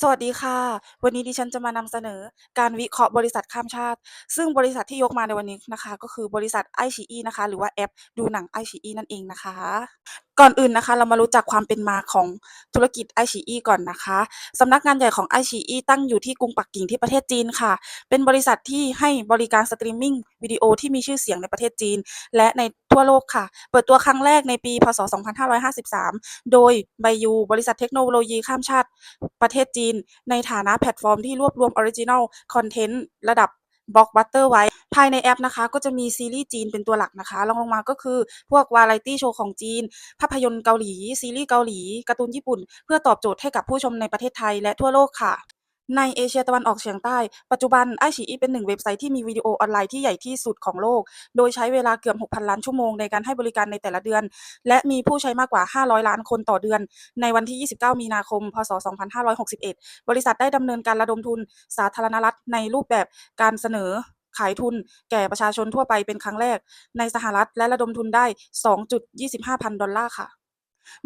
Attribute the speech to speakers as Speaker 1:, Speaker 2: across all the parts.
Speaker 1: สวัสดีค่ะ วันนี้ดิฉันจะมานำเสนอการวิเคราะห์บริษัทข้ามชาติ ซึ่งบริษัทที่ยกมาในวันนี้นะคะ ก็คือบริษัทไอชีอีนะคะ หรือว่าแอปดูหนังไอชีอีนั่นเองนะคะ ก่อนอื่นนะคะ เรามารู้จักความเป็นมาของธุรกิจ iQIYI ก่อนนะคะสำนักงานใหญ่ของ iQIYI ตั้งอยู่ที่กรุงปักกิ่งที่ประเทศจีนค่ะ เป็นบริษัทที่ให้บริการสตรีมมิ่งวิดีโอที่มีชื่อเสียงในประเทศจีน และในทั่วโลกค่ะ เปิดตัวครั้งแรกในปี พ.ศ.2553 โดย Baidu บริษัทเทคโนโลยีข้ามชาติประเทศจีน ในฐานะแพลตฟอร์มที่รวบรวมออริจินัลคอนเทนต์ระดับ บล็อกบัตเตอร์ไว้ ภายในแอปนะคะ ก็จะมีซีรีส์จีนเป็นตัวหลักนะคะรองลงมาก็คือพวกวาไรตี้โชว์ของจีน ภาพยนตร์เกาหลี ซีรีส์เกาหลีการ์ตูนญี่ปุ่น เพื่อตอบโจทย์ให้กับผู้ชมในประเทศไทยและทั่วโลกค่ะ ในเอเชียตะวันออกเฉียงใต้ ปัจจุบัน iQIYI เป็นหนึ่งเว็บไซต์ที่มีวิดีโอออนไลน์ที่ใหญ่ที่สุดของโลก โดยใช้เวลาเกือบ 6,000 ล้านชั่วโมงในการให้บริการในแต่ละเดือน และมีผู้ใช้มากกว่า 500 ล้านคนต่อเดือน ในวันที่ 29 มีนาคม พ.ศ.2561 บริษัทได้ดำเนินการระดมทุนสาธารณรัฐในรูปแบบการเสนอขายทุนแก่ประชาชนทั่วไปเป็นครั้งแรก ในสหรัฐและระดมทุนได้ 2.25 พันดอลลาร์ค่ะ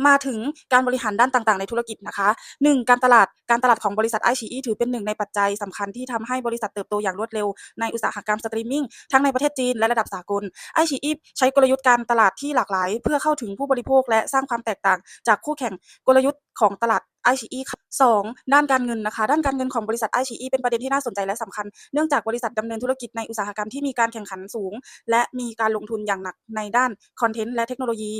Speaker 1: มาถึงการบริหารด้านต่างๆ ในธุรกิจนะคะ 1. การตลาดการตลาดของบริษัท iQIYI ถือเป็นหนึ่งในปัจจัยสำคัญที่ทำให้บริษัทเติบโตอย่างรวดเร็วในอุตสาหกรรมสตรีมมิ่งทั้งในประเทศจีนและระดับสากล iQIYI ใช้กลยุทธ์การตลาดที่หลากหลาย เพื่อเข้าถึงผู้บริโภคและสร้างความแตกต่าง จากคู่แข่งกลยุทธ์ของตลาด iQIYI ค่ะ 2. ด้านการเงินนะคะ ด้านการเงินของบริษัท iQIYI เป็นประเด็นที่น่าสนใจและสำคัญ เนื่องจากบริษัทดำเนินธุรกิจในอุตสาหกรรมที่มีการแข่งขันสูง และมีการลงทุนอย่างหนักในด้านคอนเทนต์และเทคโนโลยี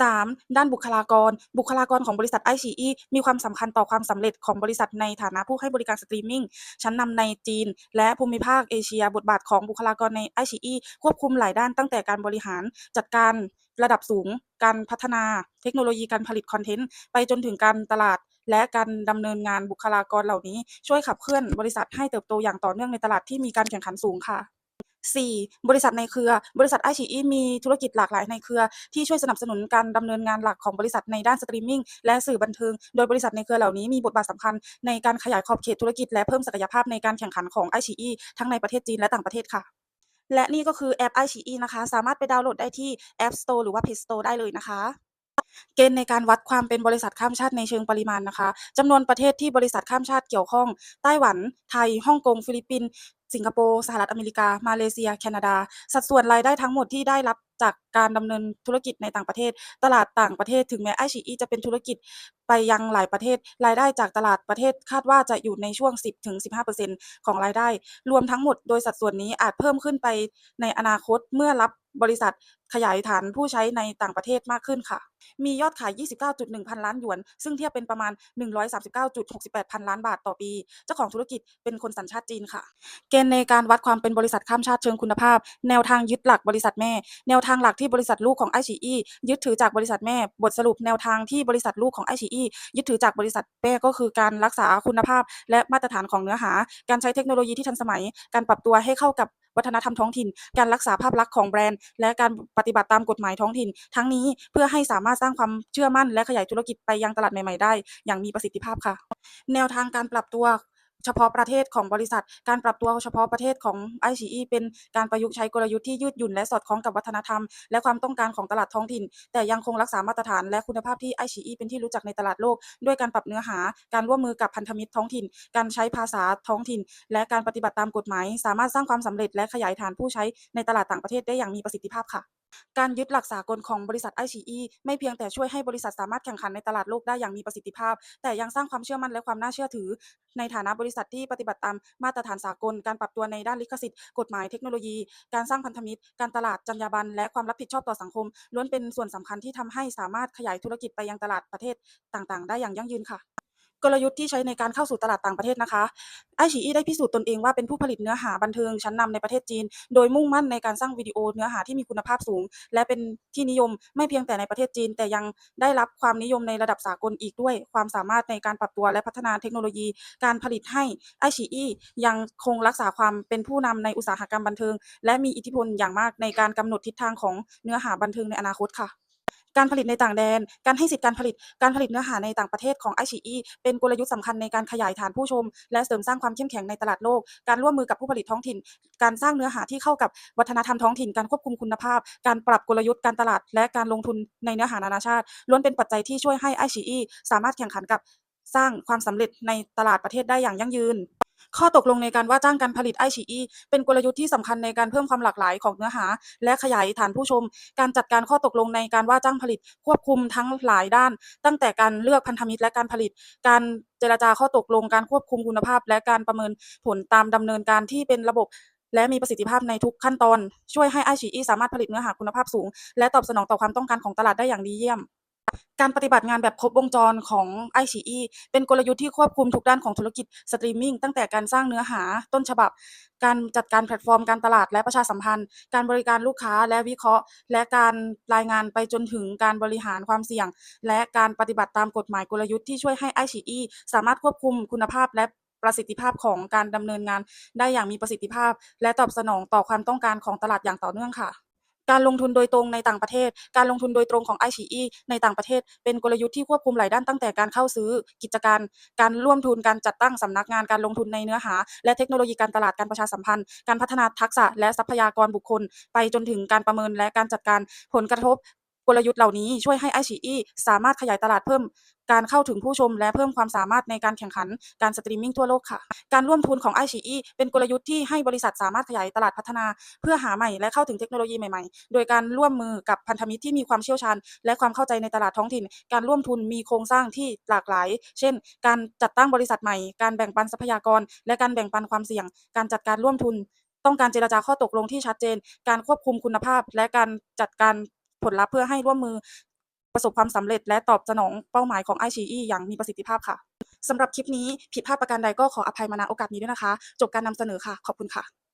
Speaker 1: 3. ด้านบุคลากร บุคลากรของบริษัท iQIYI มีความสำคัญต่อความสำเร็จของบริษัทในฐานะผู้ให้บริการสตรีมมิ่งชั้นนำในจีน และภูมิภาคเอเชียบทบาทของบุคลากรใน iQIYI ควบคุมหลายด้านตั้งแต่การบริหารจัดการระดับสูง การพัฒนาเทคโนโลยีการผลิตคอนเทนต์ ไปจนถึงการตลาดและการดำเนินงานบุคลากรเหล่านี้ ช่วยขับเคลื่อนบริษัทให้เติบโตอย่างต่อเนื่องในตลาดที่มีการแข่งขันสูงค่ะ 4. บริษัทในเครือ บริษัท iQIYI มีธุรกิจหลากหลายในเครือ ที่ช่วยสนับสนุนการดำเนินงานหลักของบริษัทในด้านสตรีมมิ่งและสื่อบันเทิง โดยบริษัทในเครือเหล่านี้มีบทบาทสำคัญในการขยายขอบเขตธุรกิจและเพิ่มศักยภาพในการแข่งขันของ iQIYI ทั้งในประเทศจีนและต่างประเทศค่ะและนี่ก็คือแอป iQIYI นะคะ สามารถไปดาวน์โหลดได้ที่ App Store หรือว่า Play Store ได้เลยนะคะ เกณฑ์ในการวัดความเป็นบริษัทข้ามชาติในเชิงปริมาณนะคะจำนวนประเทศที่บริษัทข้ามชาติเกี่ยวข้องไต้หวัน ไทยฮ่องกงฟิลิปปินส์สิงคโปร์สหรัฐอเมริกา มาเลเซีย แคนาดา สัดส่วนรายได้ทั้งหมดที่ได้รับจากการดำเนินธุรกิจในต่างประเทศ ตลาดต่างประเทศถึงแม้ iQIYI จะเป็นธุรกิจไปยังหลายประเทศ รายได้จากตลาดประเทศคาดว่าจะอยู่ในช่วง 10-15%ของรายได้ รวมทั้งหมดโดยสัดส่วนนี้อาจเพิ่มขึ้นไปในอนาคตเมื่อรับ บริษัทขยายฐานผู้ใช้ในต่างประเทศมากขึ้นค่ะ มียอดขาย 29.1 พันล้านหยวน ซึ่งเทียบเป็นประมาณ 139.68 พันล้านบาทต่อปี เจ้าของธุรกิจเป็นคนสัญชาติจีนค่ะ เกณฑ์ในการวัดความเป็นบริษัทข้ามชาติเชิงคุณภาพ แนวทางยึดหลักบริษัทแม่ แนวทางหลักที่บริษัทลูกของ iQIYI ยึดถือจากบริษัทแม่ บทสรุปแนวทางที่บริษัทลูกของ iQIYI ยึดถือจากบริษัทแม่ก็คือการรักษาคุณภาพ และมาตรฐานของเนื้อหา การใช้เทคโนโลยีที่ทันสมัย การปรับตัวให้เข้ากับ วัฒนธรรมท้องถิ่น การรักษาภาพลักษณ์ของแบรนด์ และการปฏิบัติตามกฎหมายท้องถิ่น ทั้งนี้เพื่อให้สามารถสร้างความเชื่อมั่น และขยายธุรกิจไปยังตลาดใหม่ๆได้ อย่างมีประสิทธิภาพค่ะ แนวทางการปรับตัว เฉพาะประเทศของบริษัท การปรับตัวเฉพาะประเทศของ iQIYI เป็นการประยุกต์ใช้กลยุทธ์ที่ยืดหยุ่นและสอดคล้องกับวัฒนธรรม และความต้องการของตลาดท้องถิ่น แต่ยังคงรักษามาตรฐานและคุณภาพที่ iQIYI เป็นที่รู้จักในตลาดโลก ด้วยการปรับเนื้อหา การร่วมมือกับพันธมิตรท้องถิ่น การใช้ภาษาท้องถิ่น และการปฏิบัติตามกฎหมาย สามารถสร้างความสำเร็จและขยายฐานผู้ใช้ในตลาดต่างประเทศได้อย่างมีประสิทธิภาพค่ะ การยึดหลักสากลของบริษัท iQIYI ไม่เพียงแต่ช่วยให้บริษัทสามารถแข่งขันในตลาดโลกได้อย่างมีประสิทธิภาพ แต่ยังสร้างความเชื่อมั่นและความน่าเชื่อถือ ในฐานะบริษัทที่ปฏิบัติตามมาตรฐานสากล การปรับตัวในด้านลิขสิทธิ์ กฎหมายเทคโนโลยี การสร้างพันธมิตร การตลาดจรรยาบรรณและความรับผิดชอบต่อสังคม ล้วนเป็นส่วนสำคัญที่ทำให้สามารถขยายธุรกิจไปยังตลาดประเทศต่างๆ ได้อย่างยั่งยืนค่ะ กลยุทธ์ที่ใช้ในการเข้าสู่ตลาดต่างประเทศนะคะ iQIYI ได้พิสูจน์ตนเองว่าเป็นผู้ผลิตเนื้อหาบันเทิงชั้นนำในประเทศจีน โดยมุ่งมั่นในการสร้างวิดีโอเนื้อหาที่มีคุณภาพสูง และเป็นที่นิยมไม่เพียงแต่ในประเทศจีน แต่ยังได้รับความนิยมในระดับสากลอีกด้วย ความสามารถในการปรับตัวและพัฒนาเทคโนโลยี การผลิตให้ iQIYI ยังคงรักษาความเป็นผู้นำในอุตสาหกรรมบันเทิง และมีอิทธิพลอย่างมากในการกำหนดทิศทางของเนื้อหาบันเทิงในอนาคตค่ะ การผลิตในต่างแดน การให้สิทธิการผลิต การผลิตเนื้อหาในต่างประเทศของ iQIYI เป็นกลยุทธ์สำคัญในการขยายฐานผู้ชม และเสริมสร้างความเข้มแข็งในตลาดโลก การร่วมมือกับผู้ผลิตท้องถิ่น การสร้างเนื้อหาที่เข้ากับวัฒนธรรมท้องถิ่น การควบคุมคุณภาพ การปรับกลยุทธ์การตลาด และการลงทุนในเนื้อหานานาชาติ ล้วนเป็นปัจจัยที่ช่วยให้ iQIYI สามารถแข่งขันกับสร้างความสำเร็จในตลาดประเทศได้อย่างยั่งยืน ข้อตกลงในการว่าจ้างการผลิต iQIYI เป็นกลยุทธ์ที่สำคัญในการเพิ่มความหลากหลายของเนื้อหา และขยายฐานผู้ชม การจัดการข้อตกลงในการว่าจ้างผลิตควบคุมทั้งหลายด้าน ตั้งแต่การเลือกพันธมิตรและการผลิต การเจรจาข้อตกลง การควบคุมคุณภาพ และการประเมินผลตามดำเนินการที่เป็นระบบและมีประสิทธิภาพในทุกขั้นตอน ช่วยให้ iQIYI สามารถผลิตเนื้อหาคุณภาพสูง และตอบสนองต่อความต้องการของตลาดได้อย่างดีเยี่ยม การปฏิบัติงานแบบครบวงจรของ iQIYI เป็นกลยุทธ์ที่ควบคุมทุกด้านของธุรกิจสตรีมมิ่งตั้งแต่การสร้างเนื้อหาต้นฉบับ การจัดการแพลตฟอร์มการตลาดและประชาสัมพันธ์ การบริการลูกค้าและวิเคราะห์ และการรายงานไปจนถึงการบริหารความเสี่ยง และการปฏิบัติตามกฎหมายกลยุทธ์ที่ช่วยให้ iQIYI สามารถควบคุมคุณภาพและประสิทธิภาพของการดำเนินงานได้อย่างมีประสิทธิภาพ และตอบสนองต่อความต้องการของตลาดอย่างต่อเนื่องค่ะ การลงทุนโดยตรงในต่างประเทศ การลงทุนโดยตรงของ iQIYI ในต่างประเทศ เป็นกลยุทธ์ที่ควบคุมหลายด้านตั้งแต่การเข้าซื้อกิจการ การร่วมทุนการจัดตั้งสำนักงานการลงทุนในเนื้อหา และเทคโนโลยีการตลาดการประชาสัมพันธ์ การพัฒนาทักษะและทรัพยากรบุคคล ไปจนถึงการประเมินและการจัดการผลกระทบ กลยุทธ์เหล่านี้ช่วยให้ iQIYI สามารถขยายตลาดเพิ่ม การเข้าถึงผู้ชม และเพิ่มความสามารถในการแข่งขันการสตรีมมิ่งทั่วโลกค่ะ การร่วมทุนของ iQIYI เป็นกลยุทธ์ที่ให้บริษัทสามารถขยายตลาดพัฒนา เพื่อหาใหม่และเข้าถึงเทคโนโลยีใหม่ๆ โดยการร่วมมือกับพันธมิตรที่มีความเชี่ยวชาญ และความเข้าใจในตลาดท้องถิ่น การร่วมทุนมีโครงสร้างที่หลากหลาย เช่น การจัดตั้งบริษัทใหม่ การแบ่งปันทรัพยากร และการแบ่งปันความเสี่ยง การจัดการร่วมทุน ต้องการเจรจาข้อตกลงที่ชัดเจน การควบคุมคุณภาพ และการจัดการ ผลลัพธ์เพื่อให้ร่วมมือประสบความสำเร็จ และตอบสนองเป้าหมายของ iQIYI อย่างมีประสิทธิภาพค่ะสำหรับคลิปนี้ผิดพลาดประการใดก็ขออภัยมาณโอกาสนี้ด้วยนะคะ จบการนำเสนอค่ะ ขอบคุณค่ะ